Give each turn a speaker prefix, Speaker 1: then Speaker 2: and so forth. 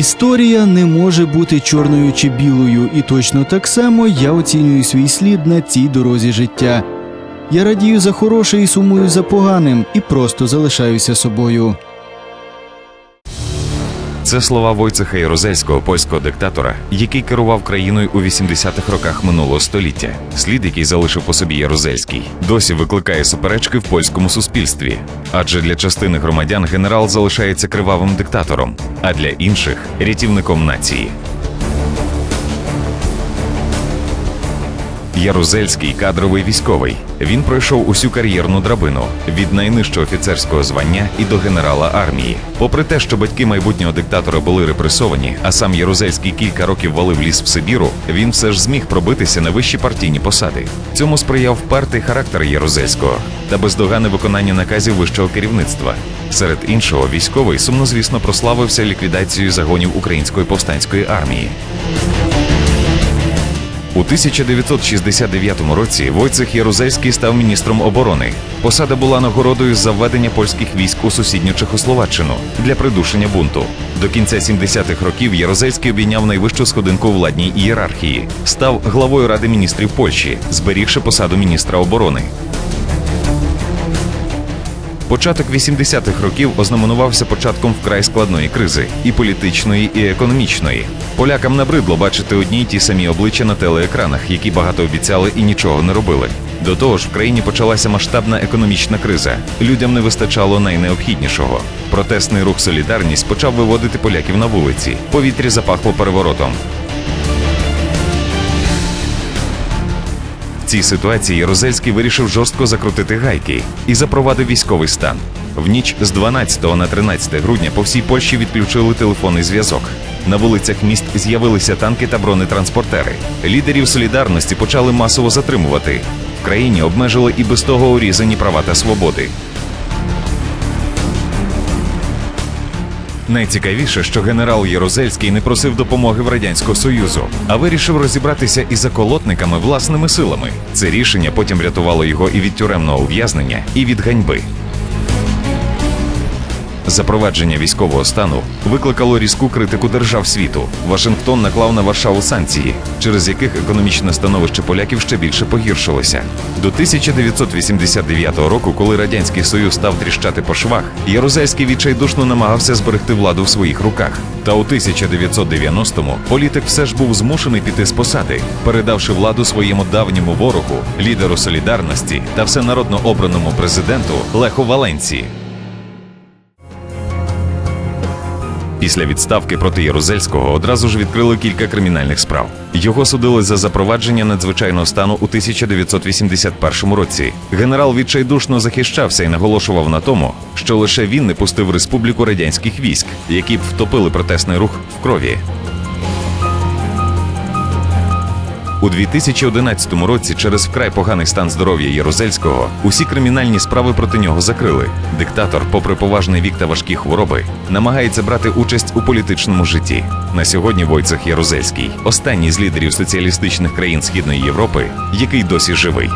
Speaker 1: Історія не може бути чорною чи білою, і точно так само я оцінюю свій слід на цій дорозі життя. Я радію за хороше і сумую за поганим, і просто залишаюся собою.
Speaker 2: Це слова Войцеха Єрозельського, польського диктатора, який керував країною у 80-х роках минулого століття. Слід, який залишив по собі Єрозельський, досі викликає суперечки в польському суспільстві. Адже для частини громадян генерал залишається кривавим диктатором, а для інших рятівником нації. Ярузельський кадровий військовий. Він пройшов усю кар'єрну драбину від найнижчого офіцерського звання і до генерала армії. Попри те, що батьки майбутнього диктатора були репресовані, а сам Ярузельський кілька років валив ліс в Сибіру, він все ж зміг пробитися на вищі партійні посади. Цьому сприяв впертий характер Ярузельського та бездоганне виконання наказів вищого керівництва. Серед іншого, військовий сумнозвісно прославився ліквідацією загонів української повстанської армії. У 1969 році Войцех Ярузельський став міністром оборони. Посада була нагородою за введення польських військ у сусідню Чехословаччину для придушення бунту. До кінця 70-х років Ярузельський обійняв найвищу сходинку владній ієрархії, став главою Ради міністрів Польщі, зберігши посаду міністра оборони. Початок 80-х років ознаменувався початком вкрай складної кризи і політичної, і економічної. Полякам набридло бачити одні й ті самі обличчя на телеекранах, які багато обіцяли і нічого не робили. До того ж, в країні почалася масштабна економічна криза. Людям не вистачало найнеобхіднішого. Протестний рух Солідарність почав виводити поляків на вулиці. Повітрі запахло переворотом. Цій ситуації Розельський вирішив жорстко закрутити гайки і запровадив військовий стан. В ніч з 12 на 13 грудня по всій Польщі відключили телефонний зв'язок. На вулицях міст з'явилися танки та бронетранспортери. Лідерів солідарності почали масово затримувати. В країні обмежили і без того урізані права та свободи. Найцікавіше, що генерал Єрузельський не просив допомоги в радянського союзу, а вирішив розібратися із заколотниками власними силами. Це рішення потім врятувало його і від тюремного ув'язнення, і від ганьби. Запровадження військового стану викликало різку критику держав світу. Вашингтон наклав на Варшаву санкції, через яких економічне становище поляків ще більше погіршилося. До 1989 року, коли радянський союз став тріщати по швах, Ярузельський відчайдушно намагався зберегти владу в своїх руках. Та у 1990-му політик все ж був змушений піти з посади, передавши владу своєму давньому ворогу, лідеру солідарності та всенародно обраному президенту Леху Валенції. Після відставки проти Ярузельського одразу ж відкрили кілька кримінальних справ. Його судили за запровадження надзвичайного стану у 1981 році. Генерал відчайдушно захищався і наголошував на тому, що лише він не пустив республіку радянських військ, які б втопили протестний рух в крові. У 2011 році через вкрай поганий стан здоров'я Єрузельського усі кримінальні справи проти нього закрили. Диктатор, попри поважний вік та важкі хвороби, намагається брати участь у політичному житті. На сьогодні Войцех Єрузельський останній з лідерів соціалістичних країн Східної Європи, який досі живий.